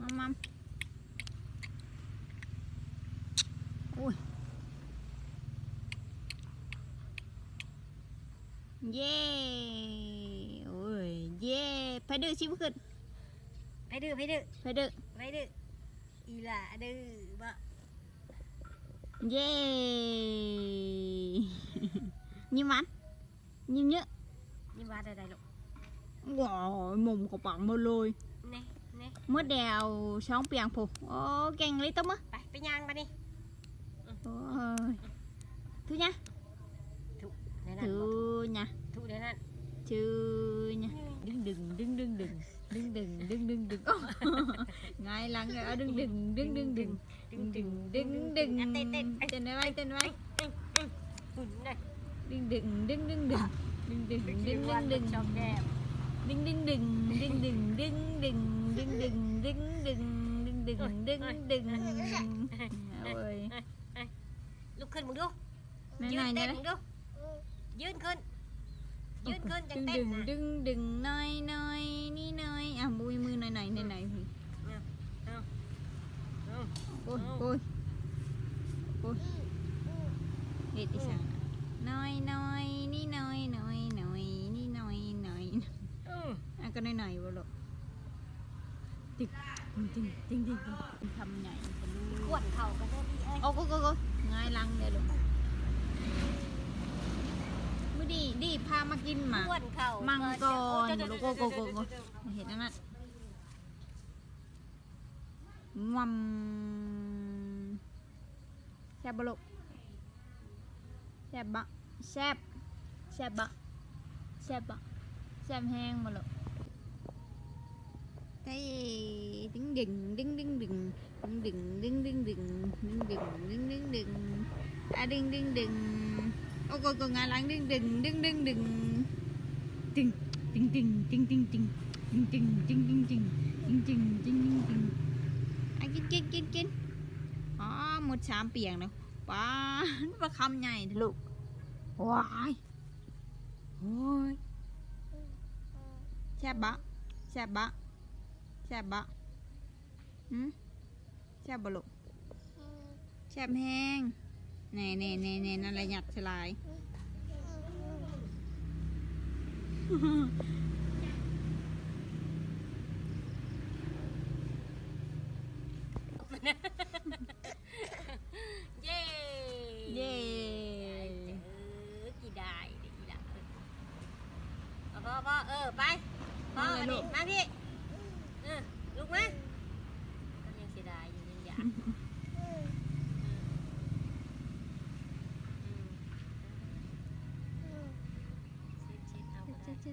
มัมมัมอุ้ย เย้โอ้ย เย้ไปดื้อชิมขึ้นไปดื้อไปดื้อไปดื้อไปดื้ออีหล่าดื้อบ่ เย้ยิ้มหวานยิ้มเยอะนี่ว่าได้ๆลูกว้าวมุมของปังหมาเลยเน่เน่เมื่อเดียวช้องเปียงผูโอ้เก่งเลยต้มมะไปไปย่างไปนี่โอ้ยทุญ่ะในนั้นทุบ่ญ่ะทุในนั้นทุญ่ะดึงดึงดึงดึงดึงดึงดึงดึงดึงดึงโอ้ง่ายหลังเลยเอาดึงดึงดึงดึงดึงดึดึงงดึดึงงดึงดึงอะเต้นเต้นเต้นไว้เต้นไว้หุ่นน่ะดึงดึงดึงดึงดึงดึงดึงดึงดึงว่าดึงชอบแก้มดึงดึงดึงดึงดึง ดึงดึงดึงดึงโอ้ยลุกขึ้นมึงดูไหนยืไหนนไหนเต้นมึงดูยืนขึ้น ยืนขึ้นจังเต้นดึงนะดึงดึงน้อยน้อยนี่น้อยอะบุยมือหน่อยหน่อยหน่อยหน่อยเอาโอ้ยโอ้ยโอ้ยเด็ดอีสังน้อยน้อยนี่น้อยน้อยน้อยนี่น้อยน้อยอืมอะก็น้อยหน่อยบ่ลูก ติ๊กติ๊งติ๊งติ๊งติ๊งทำใหญ่เป็นลูขกวดเข่ากันเด้อพี่เอ้ยโอ้โหโอ้โหง่ายลังเลยลูกมื่อดีดีพามากินหมากขวดเข่ามัมังกรโลโก้โกโก้โกเห็นนั่นน่ะงวมแซบบลูกแซบบะแซบแซบบะแซบบะแซบแห้งบลูกเฮ้ย ดึงดึงดึงดึงดึงดึงดึงดึงดึงดึงดึงดึงดึงดึงอะดึงดึงดึงโอ้โกโกงานหลังดึงดึงดึงดึงดึงดึงดึงดึงดึงดึงดึงจริงจริงจริงจริงจริงจริงจริงจริงจริงจริงอะกินกินกินกินอ๋อหมดสามเปียงแล้วป้าปลาคำใหญ่เด้อลูกว้ายโอ้ยแซ่บบะแซ่บบะแซ่บบะ หืมแซ่บบะลูกแซ่บแห้งแน่แน่แน่แน่นั่นแหละหยัดสลายเย้เย้เออกี่ได้เด็กกี่ได้เอาพ่อพ่อเออไปพ่อเอาเลยลูมาดิกมาพี่เออลุกมาก็ยังเสียดายอยู่ยังอยากอืมอืมชิดๆเอาก็ได้ เช็ดเช็ดเช็ดอ้าวถือเสียงงามหมดละ ง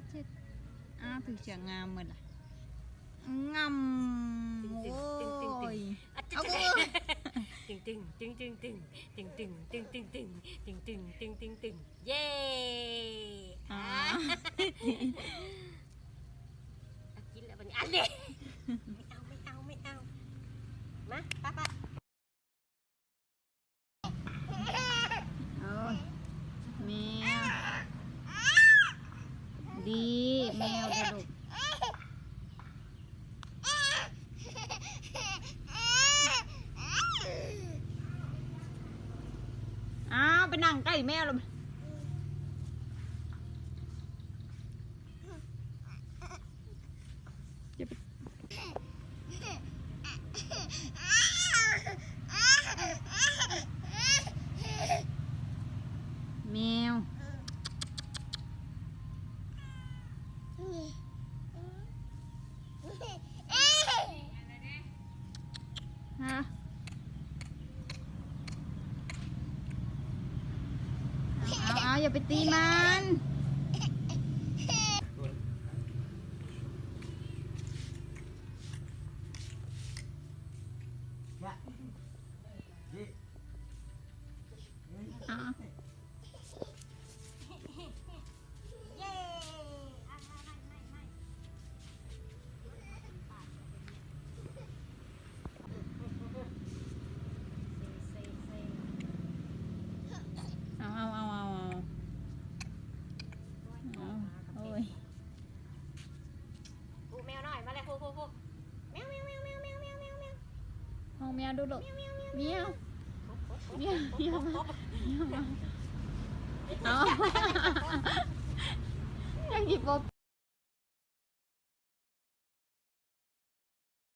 ามโอ้ยอะเอากูตึงตึงตึงตึงตึงตึงตึงตึงตึงตึงตึงตึงตึงตึงตึงเย้อ่าอะกินแล้ววันนี้อันเด็ไม่เอาไม่เอาไม่เอามาป้าป้า โอ้ยแมวดีแมวกระดูกอ้าวไป นั่งใกล้แมวเลยแมวฮะ yapitiman. แมวดูลูกเมียวเมียวเมียวมาเมียวมาเอายังหยิบโบ